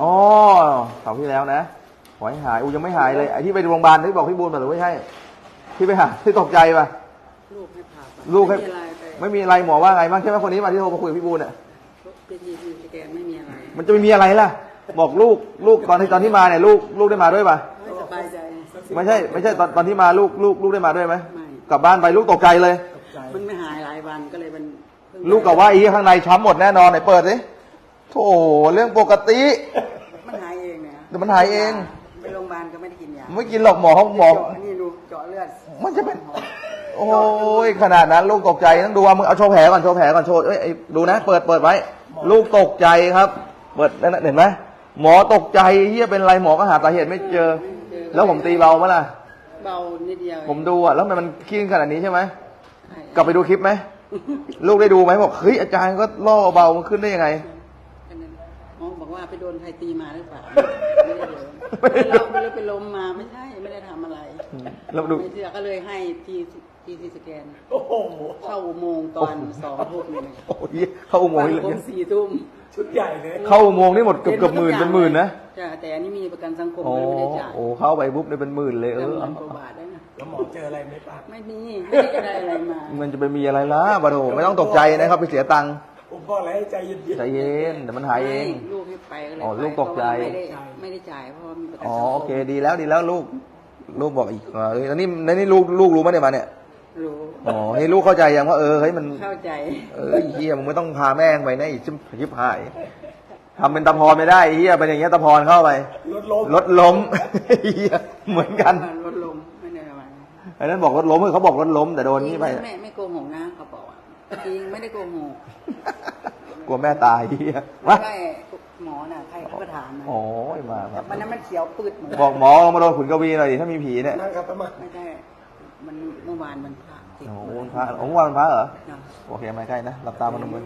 อ๋อเสาร์ที่แล้วนะขอให้หายอูยังไม่หายเลยไอ้ที่ไปโรงพยาบาลที่บอกพี่บูนมาหรือไม่ใช่ที่ไปหาที่ตกใจป่ะลูกให้ผ่าตัดลูกให้ไม่มีอะไรไปไม่มีอะไรหมอว่าไงบ้างใช่ไหมคนนี้มาที่โทรมาคุยกับพี่บูนอะเป็นทีทีสแกนไม่มีอะไรมันจะไม่มีอะไรล่ะ บอกลูกลูกตอนที่ตอนที่มาเนี่ยลูกลูกได้มาด้วยป่ะไม่สบายใจไม่ใช่ไม่ใช่ตอนตอนที่มาลูกลูกลูกได้มาด้วยไหมไม่กลับบ้านไปลูกตกใจเลย มันไม่หายหลายวันก็เลยมันเพิ่งลูกกับว่าอีข้างในช้ำหมดแน่นอนไหนเปิดสิ โธ่เรื่องปกติ มันหายเองเนี่ยแต่มันหายเอง ไปโรงพยาบาลก็ไม่ได้กินยาไม่กินหรอกหมอเขาหมอ เจาะนี่ดูเจาะเลือดมันจะเป็น โอ้ยขนาดนั้นลูกตกใจต้องดูว่ามึงเอาโชว์แผลก่อนโชว์แผลก่อนโชว์เอ้ยไอ้ดูนะ เปิดเปิดไว้ ลูกตกใจครับ เปิดนั่นนะเห็นไหมหมอตกใจเฮียเป็นไรหมอก็หาสาเหตุไม่เจอ แล้วผมตีเบาไหมล่ะ เบานิดเดียวผมดูอะแล้วทำไมมันขี้ขนาดนี้ใช่ไหมใช่กลับไปดูคลิปไหมลูกได้ดูไหมบอกเฮ้ยอาจารย์ก็ล่อเบามันขึ้นได้ยังไง แค่นั้นหมอบอก ว่าไปโดนใครตีมาหรือเปล่าไม่ได้โดนไม่เราไม่ได้ไปล้มมาไม่ใช่ไม่ได้ทำอะไรแล้วดู ไม่เชื่อก็เลยให้ทีทีทีสแกน โอ้โห เข้าอุโมงค์ตอนสองทุ่มนี่นะโอ้ยเข้าอุโมงค์วันนี่ผมสี่ทุ่มชุดใหญ่เลยเข้าอุโมงค์นี่หมดเกือบเกือบหมื่นเป็นหมื่นนะจ้ะแต่อันนี้มีประกันสังคมโอ้เลยไม่ได้จ่ายโอ้เข้าไปปุ๊บเนี่ยเป็นหมื่นเลยเอแล้วอหมื่นกว่าบาทได้นะแล้วหมอเจออะไรไหมป้าไม่มีไม่ได้ได้อะไรมามันจะไปมีอะไรล่ะบาโถไม่ต้องตกใจนะครับไปเสียตังค์ ผมบอกแล้วให้ใจเย็นๆใจเย็นเดี๋ยวมันหายเองไม่ลูกให้ไปก็เลยอ๋อไปลูกตกใจเพราะว่าไม่ได้ไม่ได้จ่ายเพราะว่ามีประกันอ๋อสังคมโอเคดีแล้วดีแล้วลูก ลูกบอกอีกเออแล้วนี่แล้วนี่ลูกลูกรู้ไหมเนี่ยมาเนี่ยรู้ อ๋อให้ลูกเข้าใจยังว่าเออเฮ้ยมัน เข้าใจ เออไอ้เฮียมึงไม่ต้องพาแม่งไปนะไอีกชิบชิบหายทำเป็นตะพรไม่ได้ไอ้เฮียเป็นอย่างเงี้ยตะพรเข้าไปรถล้มรถล้มเฮียเหมือนกันรถลมไม่ได้อะไรไอ้นั้นบอกรถล้มเออเขาบอกรถล้มแต่โดนนี่ไป ไม่ไม่ไม่โกหกนะเขาบอกอะ จริงไม่ได้โกหกกลัวแม่ตายเฮียไม่วะใช่หมอน่ะใครเขาก็ถามนะโอ้ยมาครับวันนั้นมันเขียวปืดเหมือนบอกหมอลงมาโดนขุนกวีหน่อยดิถ้ามีผีเนี่ยนั่งครับประมาณไม่ได้มันเมื่อวานมันพระติดโอ้โหวันพระโอ้โหวันพระเหรอจ้ะโอเคมาใกล้นะหลับตาพนมมือ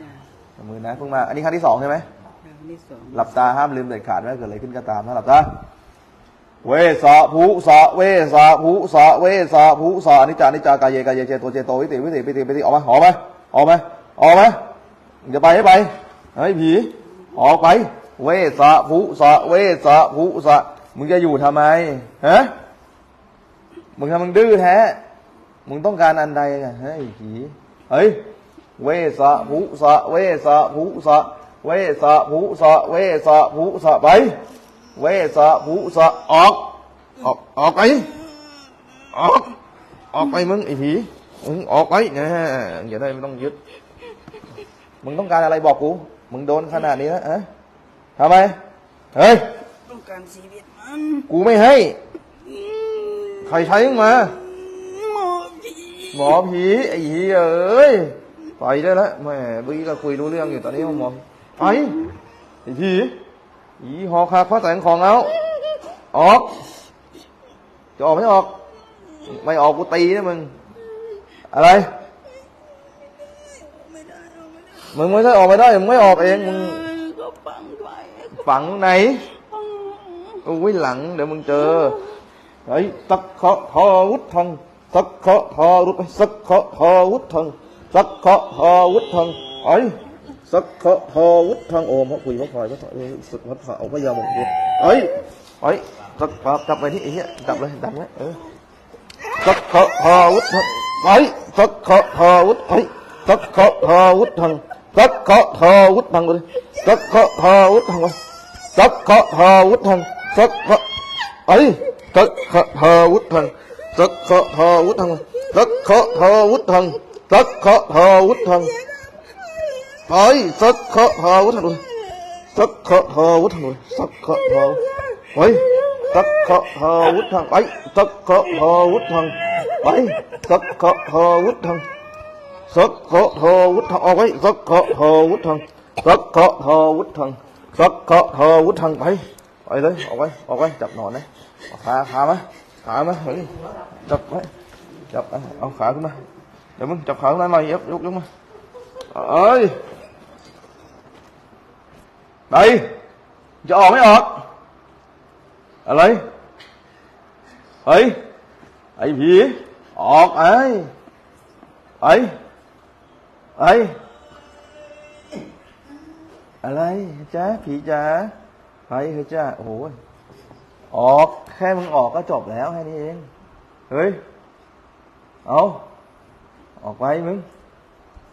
จ้ะพนมมือนะเพิ่งมาอันนี้ครั้งที่สองใช่ไหมครั้งที่สอง หลับตาห้ามลืมเด็ดขาดไม่ว่าเกิดอะไรขึ้นก็ตามนะหลับตา เวสะภูสะเวสะภูสะเวสะภูสะอนิจจานิจจากายเยกายเยเจโตเจโตวิติวิติวิติวิติออกมาออกมาออกมาออกมาอย่าไปให้ไปไอ้ผีออกไป เวสะภูสะเวสะภูสะมึงจะอยู่ทำไมฮะมึงทำมึงดื้อแท้มึงต้องการอันใดกันเฮ้ยผีเฮ้ยเวสะภูสะเวสะภูสะเวสะภูสะเวสะภูสะไป เวสะภูสะออก ออก ออกไป ออก ออกไปมึงไอ้ผี มึงออกไปนะอย่าได้ไม่ต้องยึด มึงต้องการอะไรบอกกู มึงโดนขนาดนี้แล้วฮะทำไม เฮ้ย ต้องการชีวิตมัน กูไม่ให้ ใครใช้มึงมา หมอผี หมอผีไอ้เหี้ยเอ้ย ไปได้แล้วแหม่เมื่อกี้ก็คุยรู้เรื่องอยู่ตอนนี้หมอไปไอ้ผี อีหอคาข้อแสงของเอาออก จะออกไม่ออก ไม่ออกกูตีนะมึง อะไร มึงไม่ได้ออกไม่ได้ มึงไม่ออกเอง มึงฝังไปฝังไหนอุ้ยหลัง เดี๋ยวมึงเจอเฮ้สักเคาะทอวุฒทังสักเคาะทอรุษสักเคาะทอวุฒทังสักเคาะทอวุฒทังไอ้ สักเคาะทอวุฒทังโอมพระคุยพระพลอยพระถอยสุดพระถอยพระยาบอกกูเอ้ยเอ้ยสักจับจับไปที่ไอ้เหี้ยจับเลยจับไว้เออสักเคาะทอวุฒทังไอ้ยสักเคาะทอวุฒไอ้ยสักเคาะทอวุฒทังสักเคาะทอวุฒทังเลยสักเคาะทอวุฒทังไปสักขะทางสักขะไอ้สักขะทาวุธังสักขะทางสักขะทาวุธังสักขะทาวุธังไปสักขะทางสักขะทาวุธังสักขะทางสักขะทาวุธังไปสักขะทางสักขะทาวุธังเอาไว้สักขะทาง สักขะทาวุธังสักเคาะเธอวุฒทังไปไปเลยออกไปออกไปจับหนอนนะเอาขาขามาขามเฮ้ยจับไว้จับเอาขาขึ้นมาเดี๋ยวมึงจับขาขึ้นมาหน่อยยกยกยกมาเอ้ย ไปจะออกไม่ออก อะไรเฮ้ยไอ้ผีออกไอ้ไอ้ไอ้อะไรจ๊ะผีจ๋าใครคือจ้าโอ้โหออกแค่มึงออกก็จบแล้วแค่นี้เองเฮ้ยเอาออกไปมึง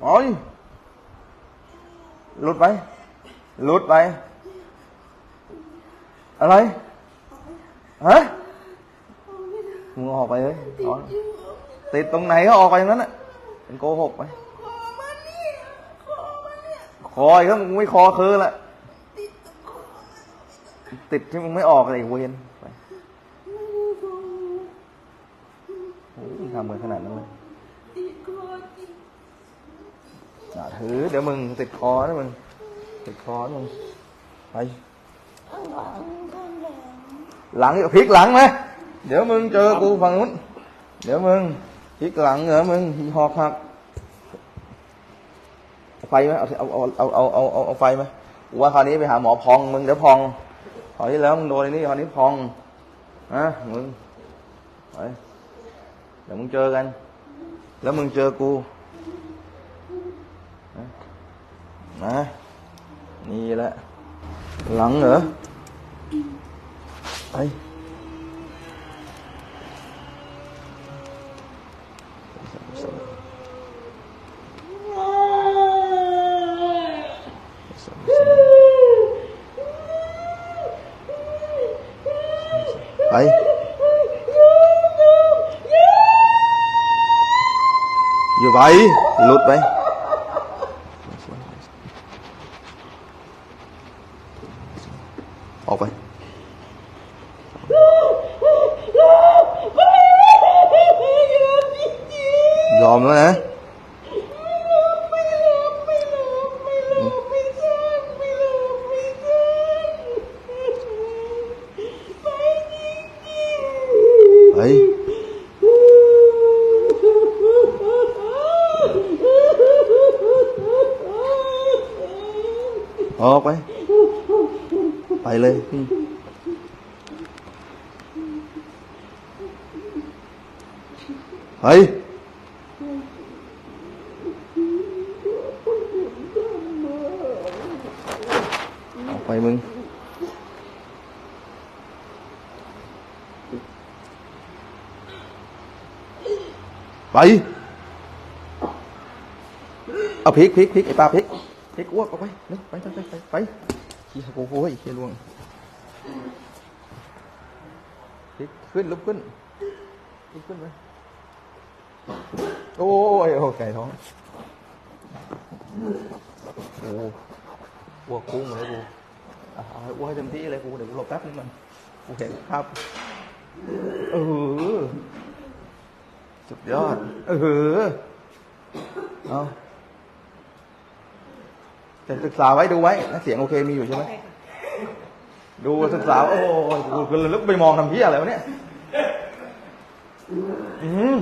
โอ้ยหลุดไป หลุดไป อะไรฮะมึงออกไปเลยถอนติดตรงไหนก็ออกไปอย่างนั้นน่ะเป็นโกหกไปคออีกแล้วมึงไม่คอคือละติดที่มึงไม่ออกเลยไอ้เวนไปโอ้ยมึงทำกันขนาดนั้นเลยอย่าถือเดี๋ยวมึงติดคอนะมึง ติดคอนึงไปหลังพลิกหลังไหมเดี๋ยวมึงเจอกูฝั่งนู้นเดี๋ยวมึงพลิกหลังเหรอมึงหอกหักไฟไหมเอาเอาเอาเอาเอาเอาเอาไฟไหมว่าคราวนี้ไปหาหมอพองมึงเดี๋ยวพองคราวที่แล้วมึงโดนนี่คราวนี้พองนะมึงไปเดี๋ยวมึงเจอกัน แล้วมึงเจอกูนะ นะนี่แหละ หลังเหรอไปไปอยู่ไปหลุดไป ออกไปยอ เลยเฮ้ยออกไปมึงไปเอาพริกพริกพริกไอ้ปลาพริกพริกอ้วกเอาไปเร็วไปไปไปไป ไปเฮียโอ้โหเฮียล่วงพริกขึ้นลุกขึ้นลุกขึ้นไปโอ้ยโอ้ไก่ท้องโอ้อ้วกคุ้งเลยกูอะเอาให้อ้วกให้เต็มที่เลยกูเดี๋ยวกูหลบแป๊บนึงมันกูเห็นครับเออสุดยอดเออเอา แต่ศึกษาไว้ดูไว้นะเสียงโอเคมีอยู่ใช่ไหมดูศึกษา โอ้ยกูก็เลยลึกไปมองทำเพี้ยอะไรวะเนี่ยอืม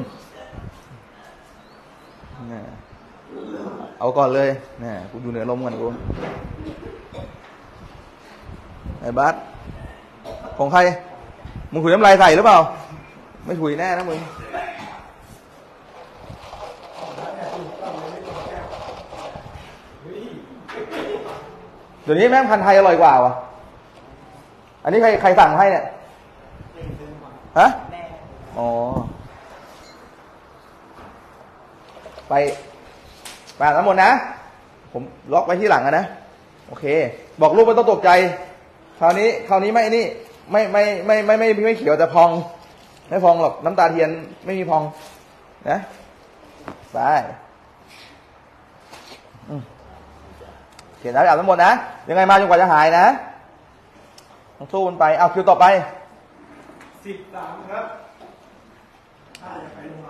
น่ะเอาก่อนเลยนี่กูอยู่เหนือลมกันกูไอ้บัสของใคร มึงถุยน้ำลายใส่หรือเปล่า ไม่ถุยแน่นะมึง เดี๋ยวนี้แม่งพันธุ์ไทยอร่อยกว่าวะอันนี้ใครใครสั่งให้เนี่ยฮะอ๋อ ไปไปอาบน้ำมนต์นะ ผมล็อกไว้ที่หลังอะนะ โอเค บอกลูกไม่ต้องตกใจ คราวนี้ คราวนี้ไม่นี่ไม่ไม่ไม่ไม่ไม่ไม่ไม่เขียวแต่พอง ไม่พองหรอก น้ำตาเทียนไม่มีพอง นะ ไปอืมเขียนน้ำอาบน้ำมนต์นะ ยังไงมาจนกว่าจะหายนะต้องสู้มันไป เอาคิวต่อไปสิบสามครับถ้าจะไปโรง